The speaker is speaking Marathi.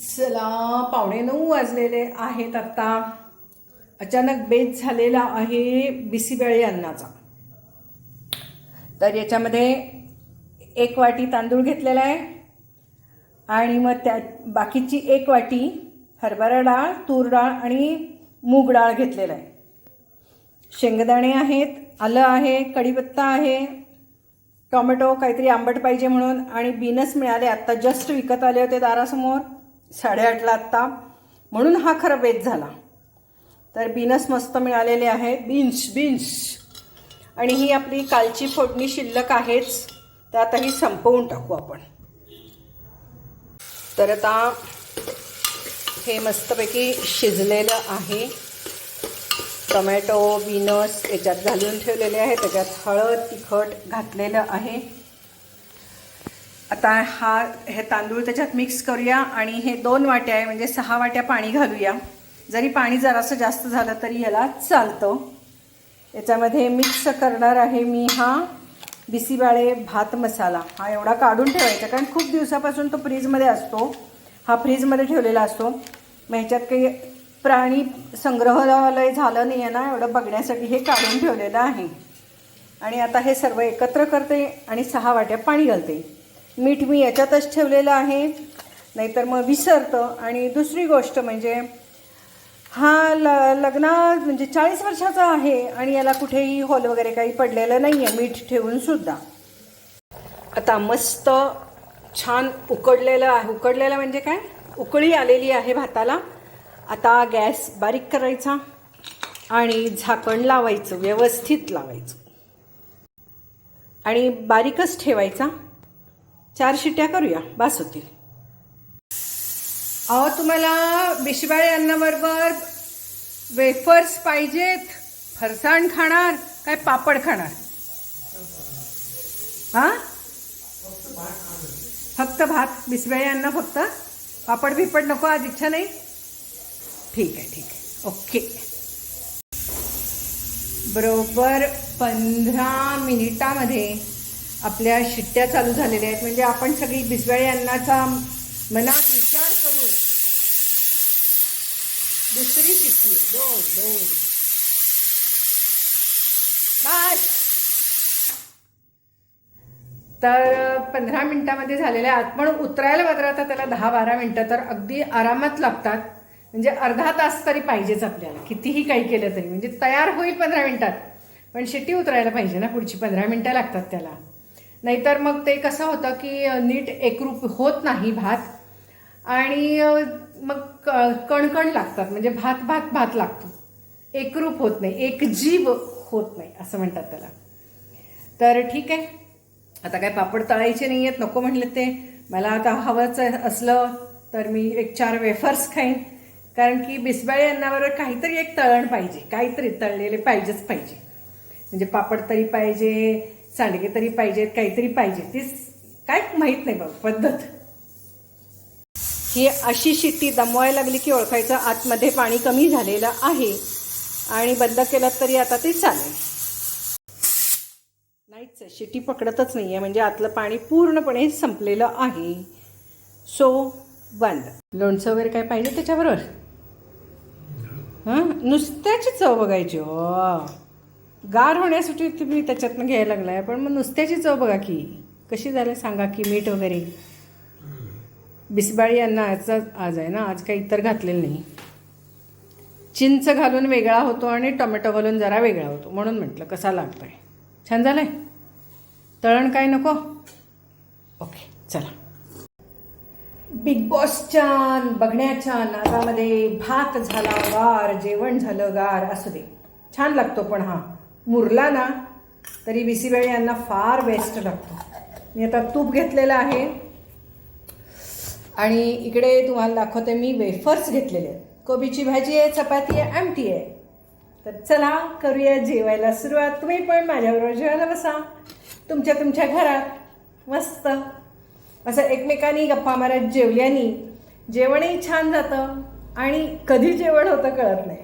चला पावणे नऊ वाजलेले आहेत आत्ता अचानक बेत झालेला आहे बिसीबेळे अन्नाचा. तर याच्यामध्ये एक वाटी तांदूळ घेतलेला आहे. आणि मग त्या बाकीची एक वाटी हरभरा डाळ तूर डाळ आणि मूग डाळ घेतलेला आहे. शेंगदाणे आहेत आलं आहे कढीपत्ता आहे टोमॅटो काहीतरी आंबट पाहिजे म्हणून आणि बीनस मिळाले. आत्ता जस्ट विकत आले होते दारासमोर. साडेआठला आत्ता. म्हणून हा खरा बेत झाला. तर बीनस मस्त मिळालेले आहे. Beans beans. आणि ही आपली कालची फोडणी शिल्लक आहेच. तर आता ही संपवून टाकू आपण. तर आता हे मस्तपैकी शिजलेलं आहे. टोमॅटो बीनस याच्यात घालून ठेवलेले आहे. त्याच्यात हळद तिखट घातलेलं आहे. आता हा हे तांदूळ त्याच्यात मिक्स करूया आणि हे दोन वाट्या आहे म्हणजे सहा वाट्या पाणी घालूया. जरी पाणी जरासं जास्त झालं तरी याला चालतं. याच्यामध्ये मिक्स करणार आहे मी हा बिसीबाळे भात मसाला. हा एवढा काढून ठेवायचा कारण खूप दिवसापासून तो फ्रीजमध्ये असतो. हा फ्रीजमध्ये ठेवलेला असतो. मग ह्याच्यात काही प्राणी संग्रहालय झालं नाही आहे ना एवढं बघण्यासाठी हे काढून ठेवलेलं आहे. आणि आता हे सर्व एकत्र करते आणि सहा वाट्या पाणी घालते. मीठ मी याच्यातच ठेवलेलं आहे. नाहीतर मग विसरतं. आणि दुसरी गोष्ट म्हणजे हा ल लग्ना म्हणजे चाळीस वर्षाचा आहे आणि याला कुठेही हॉल वगैरे काही पडलेलं नाही आहे मीठ ठेवून सुद्धा. आता मस्त छान उकडलेलं आहे उकडलेलं म्हणजे काय? उकळी आलेली आहे भाताला. आता गॅस बारीक करायचा आणि झाकण लावायचं व्यवस्थित लावायचं. आणि बारीकच ठेवायचा. चार शिट्ट्या करूया. बास होतील. अहो तुम्हाला बिशबाळे अन्नाबरोबर वेफर्स पाहिजेत. फरसाण खाणार काय पापड खाणार? हां? फक्त भात. बिसबाळे अन्न फक्त. पापड बिपड नको आज इच्छा नाही. ठीक आहे ठीक आहे. ओके. बरोबर पंधरा मिनिटामध्ये आपल्या शिट्ट्या चालू झालेल्या आहेत. म्हणजे आपण सगळी बिसबेळे अन्नाचा मनात विचार करून दुसरी शिट्टी आहे. दोन दोन. बस. तर पंधरा मिनटामध्ये झालेल्या आहेत पण उतरायला बदराता त्याला दहा बारा मिनटं तर अगदी आरामात लागतात. म्हणजे अर्धा तास तरी पाहिजेच आपल्याला. कितीही काही केलं तरी. म्हणजे तयार होईल पंधरा मिनटात. पण शिट्टी उतरायला पाहिजे ना पुढची. पंधरा मिनटं लागतात त्याला. नाहीतर मग ते कसं होतं की नीट एकरूप होत नाही भात. आणि मग क कणकण लागतात म्हणजे भात भात भात लागतो. एकरूप होत नाही एकजीव होत नाही असं म्हणतात त्याला. तर ठीक आहे. आता काय पापड तळायचे नाही आहेत नको म्हणले ते. मला आता हवंच असलं तर मी एक चार वेफर्स खाईन. कारण की बिस्बाळे अन्नाबरोबर काहीतरी एक तळण पाहिजे काहीतरी तळलेले पाहिजेच पाहिजे. म्हणजे पापड तरी पाहिजे सांडगे तरी पाहिजेत काहीतरी पाहिजे तीच काय माहीत नाही बाबा पद्धत. ही अशी शिट्टी दमवायला लागली की ओळखायचं आतमध्ये पाणी कमी झालेलं आहे आणि बंद केलं तरी आता ते चालेल. नाहीच शिट्टी पकडतच नाही आहे म्हणजे आतलं पाणी पूर्णपणे संपलेलं आहे. सो बंद. लोणचं वगैरे काय पाहिजे त्याच्याबरोबर? हां? नुसत्याची चव बघायची हो. गार होण्यासाठी तुम्ही त्याच्यातनं घ्यायला लागला आहे पण मग नुसत्याची चव बघा की. कशी झालं सांगा की मीठ वगैरे. बिसबाळी यांना आजचा आज आहे ना आज काही इतर घातलेलं नाही. चिंच घालून वेगळा होतो आणि टोमॅटो घालून जरा वेगळा होतो. म्हणून म्हटलं कसा लागतो आहे छान झालं आहे तळण काय नको? ओके चला. बिग बॉसच्या बघण्याच्या नादामध्ये भात झाला गार जेवण झालं गार असू दे. छान लागतो पण हा. मुरला ना तरी बिसीबेळे यांना फार बेस्ट लागतो. मी आता तूप घेतलेलं आहे. आणि इकडे तुम्हाला दाखवते मी वेफर्स घेतलेले आहेत. कोबीची भाजी आहे चपाती आहे आमटी आहे. तर चला करूया जेवायला सुरुवात. तुम्ही पण माझ्याबरोबर जेवायला बसा. तुमच्या तुमच्या घरात. मस्त. असं एकमेकांनी गप्पा मारत जेवल्याने जेवणही छान जातं आणि कधी जेवण होतं कळत नाही.